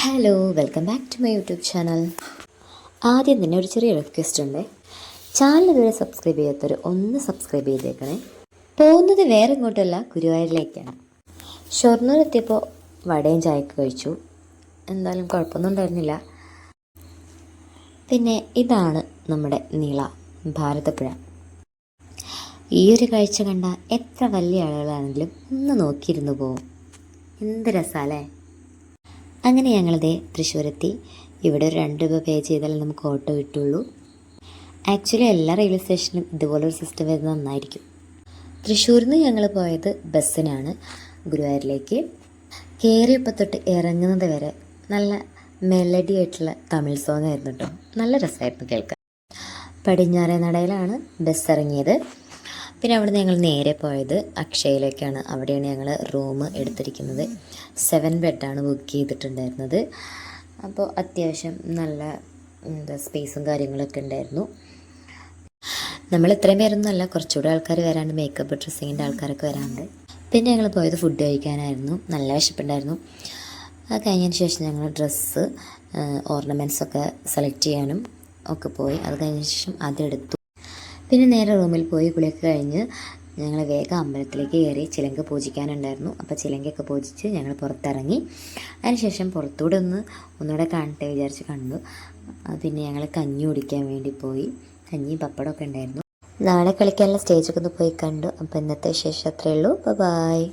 Hello welcome back to my YouTube channel ആദ്യം തന്നെ ഒരു ചെറിയ റിക്വസ്റ്റ് ഉണ്ട്. ചാനൽ ഇതുവരെ സബ്സ്ക്രൈബ് ചെയ്യാത്തവർ ഒന്ന് സബ്സ്ക്രൈബ് ചെയ്തേക്കണേ. പോകുന്നത് വേറെ ഇങ്ങോട്ടല്ല ഗുരുവായൂരിലേക്കാണ്. ഷൊർണൂർ എത്തിയപ്പോൾ വടയും ചായക്ക് കഴിച്ചു. എന്തായാലും കുഴപ്പമൊന്നും ഉണ്ടായിരുന്നില്ല. പിന്നെ ഇതാണ് നമ്മുടെ നീള ഭാരതപ്പുഴ. ഈ ഒരു കാഴ്ച കണ്ട എത്ര വലിയ ആളുകളാണെങ്കിലും ഒന്ന് നോക്കിയിരുന്നു പോവും. എന്ത് രസാലേ അങ്ങനെ ഞങ്ങളതേ തൃശ്ശൂരെത്തി. ഇവിടെ ഒരു രണ്ട് രൂപ പേ ചെയ്താലേ നമുക്ക് ഓട്ടോ കിട്ടുള്ളൂ. ആക്ച്വലി എല്ലാ റെയിൽവേ സ്റ്റേഷനും ഇതുപോലൊരു സിസ്റ്റം വരുന്നത് നന്നായിരിക്കും. തൃശ്ശൂരിൽ നിന്ന് ഞങ്ങൾ പോയത് ബസ്സിനാണ് ഗുരുവായൂരിലേക്ക്. കയറിയപ്പോൾ തൊട്ട് ഇറങ്ങുന്നത് വരെ നല്ല മെലഡി ആയിട്ടുള്ള തമിഴ് സോങ് ആയിരുന്നു കേട്ടോ നല്ല രസമായിരുന്നു കേൾക്കാൻ. പടിഞ്ഞാറേ നടയിലാണ് ബസ് ഇറങ്ങിയത് പിന്നെ അവിടുന്ന് ഞങ്ങൾ നേരെ പോയത് അക്ഷയയിലേക്കാണ് അവിടെയാണ് ഞങ്ങൾ റൂം എടുത്തിരിക്കുന്നത്. സെവൻ ബെഡാണ് ബുക്ക് ചെയ്തിട്ടുണ്ടായിരുന്നത്. അപ്പോൾ അത്യാവശ്യം നല്ല എന്താ സ്പേസും കാര്യങ്ങളൊക്കെ ഉണ്ടായിരുന്നു. നമ്മൾ ഇത്രയും പേരൊന്നും അല്ല കുറച്ചുകൂടെ ആൾക്കാർ വരാണ്ട് മേക്കപ്പ് ഡ്രസ്സിങ്ങിന്റെ ആൾക്കാരൊക്കെ വരാണ്ട് പിന്നെ ഞങ്ങൾ പോയത് ഫുഡ് കഴിക്കാനായിരുന്നു. നല്ല വിശപ്പുണ്ടായിരുന്നു. അത് കഴിഞ്ഞതിന് ശേഷം ഞങ്ങൾ ഡ്രസ്സ് ഓർണമെന്റ്സൊക്കെ സെലക്ട് ചെയ്യാനും ഒക്കെ പോയി. അത് കഴിഞ്ഞ ശേഷം അതെടുത്തു. പിന്നെ നേരെ റൂമിൽ പോയി കുളിയൊക്കെ കഴിഞ്ഞ് ഞങ്ങൾ വേഗം അമ്പലത്തിലേക്ക് കയറി ചിലങ്ക പൂജിക്കാനുണ്ടായിരുന്നു. അപ്പോൾ ചിലങ്കയൊക്കെ പൂജിച്ച് ഞങ്ങൾ പുറത്തിറങ്ങി. അതിനുശേഷം പുറത്തൂടെ ഒന്ന് ഒന്നുകൂടെ കാണട്ടെ വിചാരിച്ച് കണ്ടു. പിന്നെ ഞങ്ങൾ കഞ്ഞി കുടിക്കാൻ വേണ്ടി പോയി. കഞ്ഞി പപ്പടമൊക്കെ ഉണ്ടായിരുന്നു. നാളെ കളിക്കാനുള്ള സ്റ്റേജൊക്കെ ഒന്ന് പോയി കണ്ടു. അപ്പോൾ ഇന്നത്തെ വിശേഷം അത്രയേ ഉള്ളൂ. ബൈ